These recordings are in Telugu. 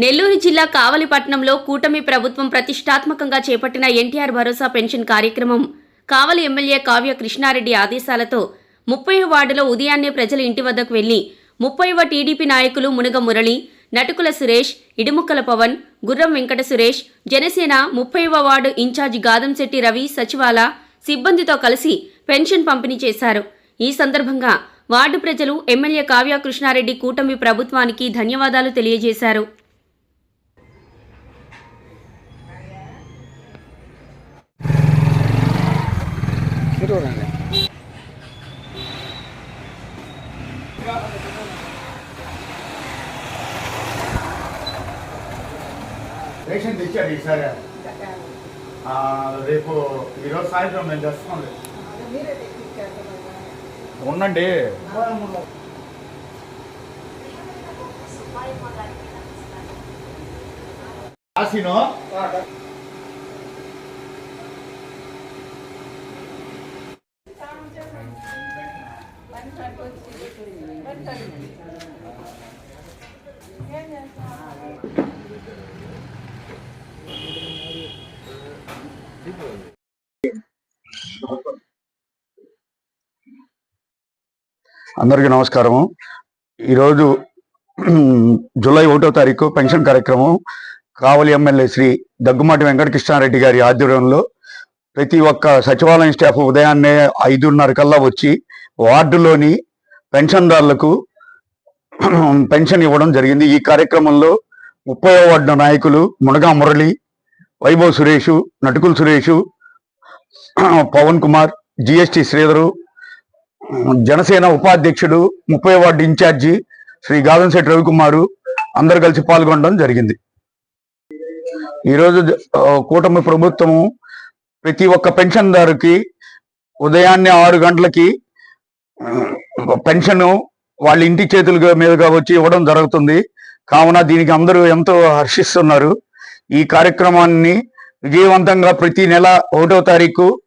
నెల్లూరు జిల్లా కావలిపట్నంలో కూటమి ప్రభుత్వం ప్రతిష్టాత్మకంగా చేపట్టిన ఎన్టీఆర్ భరోసా పెన్షన్ కార్యక్రమం. కావలి ఎమ్మెల్యే కావ్య కృష్ణారెడ్డి ఆదేశాలతో ముప్పై వార్డులో ఉదయాన్నే ప్రజల ఇంటి వద్దకు వెళ్ళి ముప్పైవ టీడీపీ నాయకులు మునగ మురళి నటుకుల సురేష్ ఇడుముక్కల పవన్ గుర్రం వెంకట సురేష్ జనసేన ముప్పైవ వార్డు ఇన్ఛార్జి గాదంశెట్టి రవి సచివాల సిబ్బందితో కలిసి పెన్షన్ పంపిణీ చేశారు. ఈ సందర్భంగా వార్డు ప్రజలు ఎమ్మెల్యే కావ్య కృష్ణారెడ్డి కూటమి ప్రభుత్వానికి ధన్యవాదాలు తెలియజేశారు. తిరుగురండి రేషన్ తెచ్చాడు ఈసారి. ఆ, రేపు ఈరోజు సాయంత్రం నేను తెస్తాను ఉండండి. రాసిను? అందరికీ నమస్కారము. ఈరోజు జూలై ఒకటో తారీఖు పెన్షన్ కార్యక్రమం కావలి ఎమ్మెల్యే శ్రీ దగ్గుమాటి వెంకటకృష్ణారెడ్డి గారి ఆధ్వర్యంలో ప్రతి ఒక్క సచివాలయం స్టాఫ్ ఉదయాన్నే ఐదున్నర కల్లా వచ్చి వార్డులోని పెన్షన్దారులకు పెన్షన్ ఇవ్వడం జరిగింది. ఈ కార్యక్రమంలో ముప్పై వార్డు నాయకులు మునగా మురళి వైభవ్ సురేషు నటుకుల్ సురేషు పవన్ కుమార్ జిఎస్టి శ్రీధరు జనసేన ఉపాధ్యక్షుడు ముప్పై వార్డు ఇన్ఛార్జి శ్రీ గాదంశెట్టి రవికుమారు అందరు కలిసి పాల్గొనడం జరిగింది. ఈరోజు కూటమి ప్రభుత్వము ప్రతి ఒక్క పెన్షన్దారుకి ఉదయాన్నే ఆరు గంటలకి పెన్షన్ వాళ్ళ ఇంటి చేతుల మీదుగా వచ్చి ఇవ్వడం జరుగుతుంది. కావున దీనికి అందరూ ఎంతో హర్షిస్తున్నారు. ఈ కార్యక్రమాన్ని విజయవంతంగా ప్రతి నెల ఒకటో తారీఖు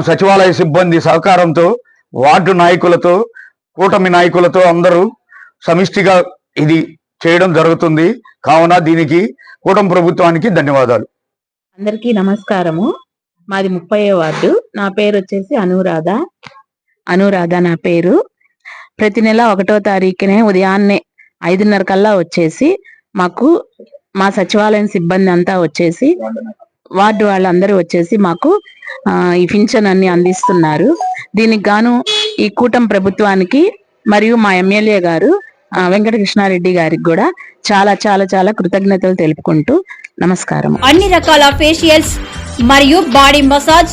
సచివాలయ సిబ్బంది సహకారంతో వార్డు నాయకులతో కూటమి నాయకులతో అందరూ సమిష్టిగా ఇది చేయడం జరుగుతుంది. కావున దీనికి కూటమి ప్రభుత్వానికి ధన్యవాదాలు. అందరికీ నమస్కారము. మాది ముప్పై వార్డు. నా పేరు వచ్చేసి అనురాధ. అనురాధ నా పేరు. ప్రతి నెల ఒకటో తారీఖునే ఉదయాన్నే ఐదున్నర కల్లా వచ్చేసి మాకు మా సచివాలయం సిబ్బంది అంతా వచ్చేసి వార్డు వాళ్ళందరూ వచ్చేసి మాకు ఈ పింఛన్ అన్ని అందిస్తున్నారు. దీనికి గాను ఈ కూటమి ప్రభుత్వానికి మరియు మా ఎమ్మెల్యే గారు వెంకటకృష్ణారెడ్డి గారికి కూడా చాలా చాలా చాలా కృతజ్ఞతలు తెలుపుకుంటూ నమస్కారం. అన్ని రకాల ఫేషియల్స్ మరియు బాడీ మసాజ్